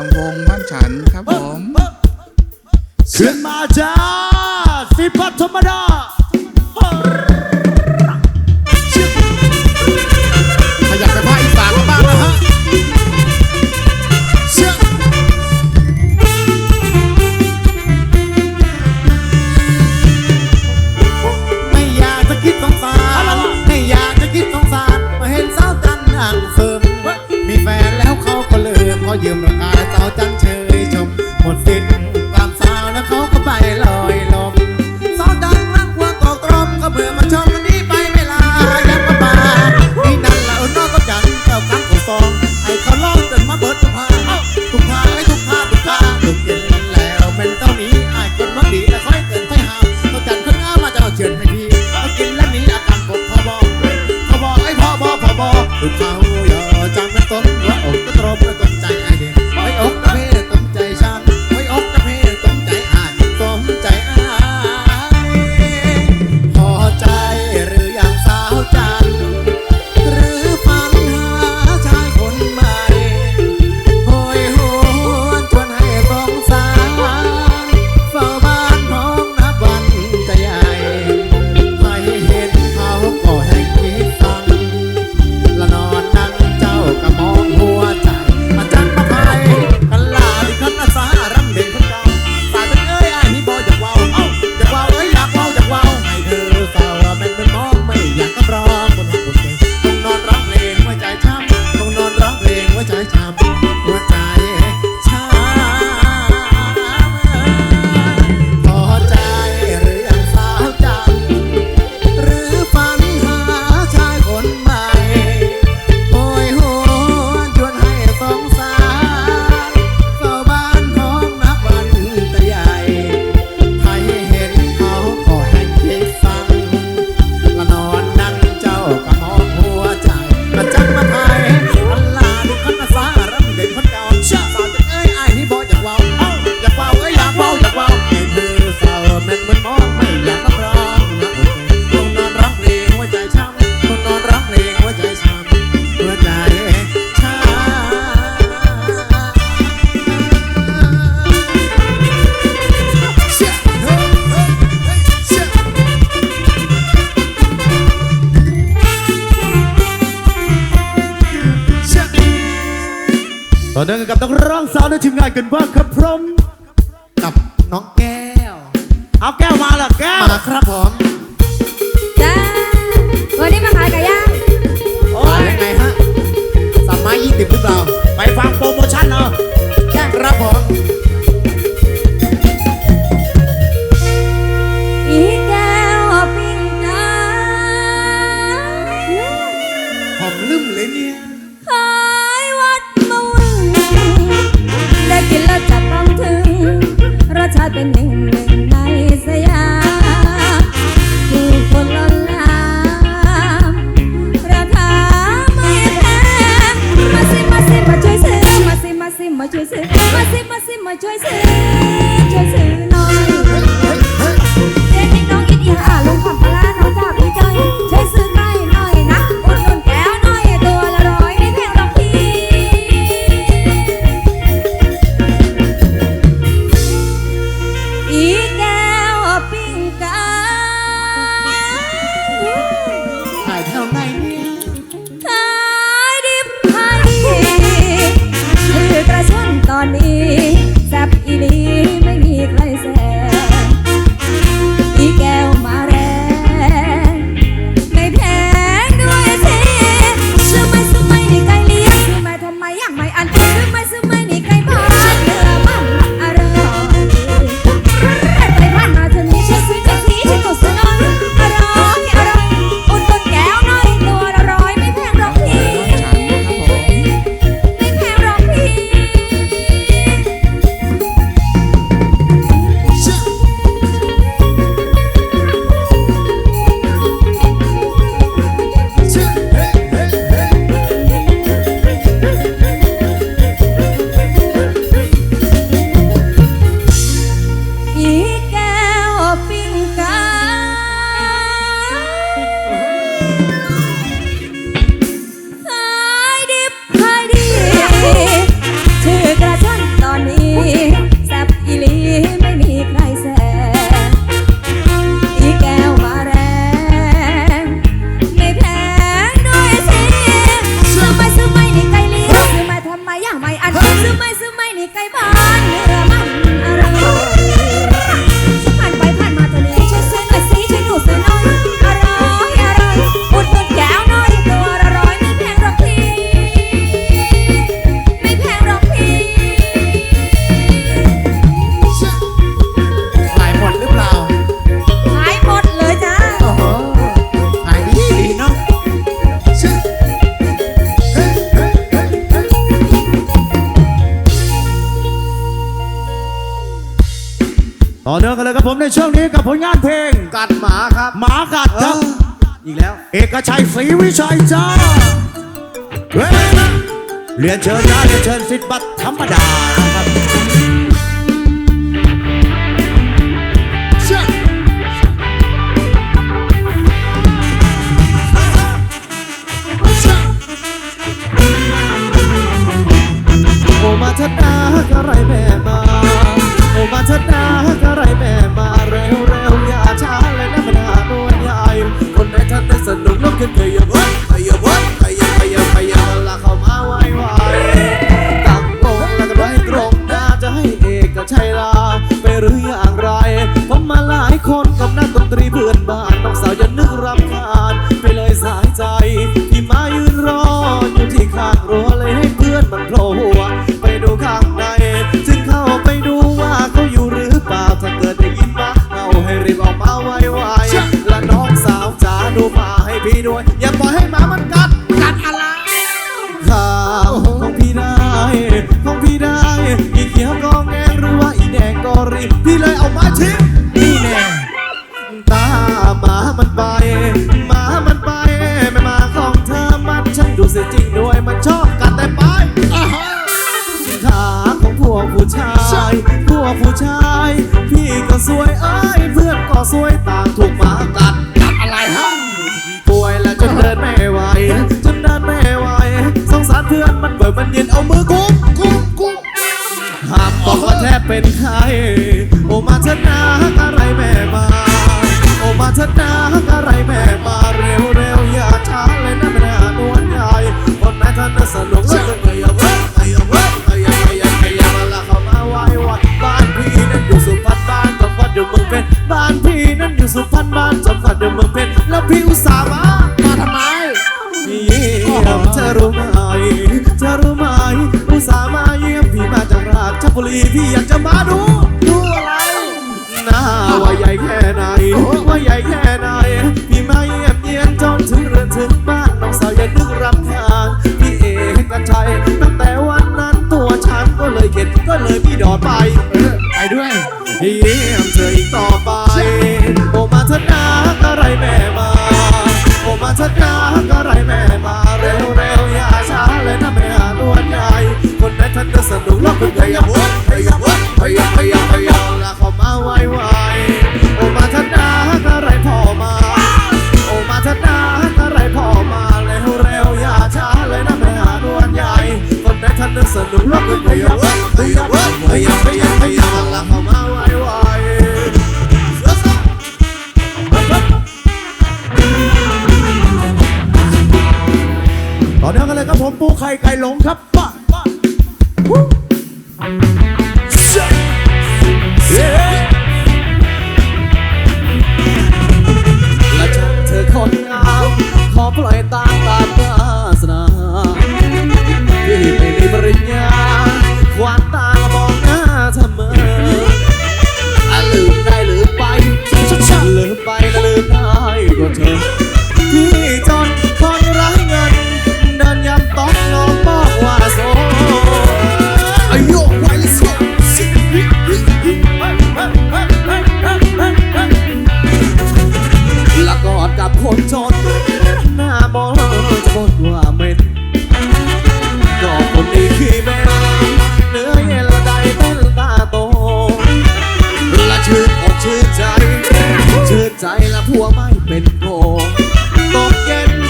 ลำวงบ้านฉันครับผมขึ้นมาจ้าฟีพัทธรรมดาขยับไปภาคอีานบ้างไม่อยากจะคิดสงสารไม่อยากจะคิดสงสารมาเห็นสาวจันทร์อ่างเสริมมีแฟนแล้วเขาก็เลิกขอยืม ต่อเนื่องกับต้องร้องสาวในทีมงานกันบ้างครับพร้อมกับน้องแก้ว เอาแก้วมาเหรอแก้ว มาครับผม happening ีกับผลงานเพลง กัดหมาครับหมากัดครับ อีกแล้ว เอกชัยศรีวิชัยจ้าเรียนเชิญนะเรียนเชิญสิทธิ์บัตรธรรมดา รีบพี่เลยเอามาทิ้งนี่แน่ตาหมามันไปหมามันไปไม่มาของเธอมันฉันดูเสียจริงด้วยมันชอบกัดแต่ไปขาของพวกผู้ชายพวกผู้ชาย พี่ก็สวยเอ้ยเพื่อนก็สวยต่างถูกหมากัดกัดอะไรฮะป่วยแล้วจนเดินไม่ไหวจนเดินไม่ไหวสงสารเพื่อนมันเบิดมันเย็นเอามือกุ๊บกุ๊บกุ๊บห้ามบอ กว่าแทบเป็นใครโอมาชนะอะไรแม่มา โอมาชนะอะไรแม่มาเร็วเร็วอย่าช้าเลยนะแม่นวลใหญ่คนไหนท่านสนุก บุรีพี่อยากจะมาดู ดูอะไรหน้าว่าใหญ่แค่ไหน ว่าใหญ่แค่ไหน พี่มาเยี่ยมเยียนจนถึงเรือนถึงบ้านน้องสาวอย่านึกรำคาญพี่เอกกันชัยตั้งแต่วันนั้นตัวฉันก็เลยเข็ดก็เลยพี่ดอดไปเออไปด้วยเยี่ยมเธออีกต่อไป โอมาเถอะนะอะไรแม่มา ยับวัดขยับขยับขยับแล้วเข้ามาไวไวต่อเนื่องกันเลยครับผมปูไข่ไก่หลงครับ เป็นโกตกเย็น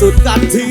สุดกันที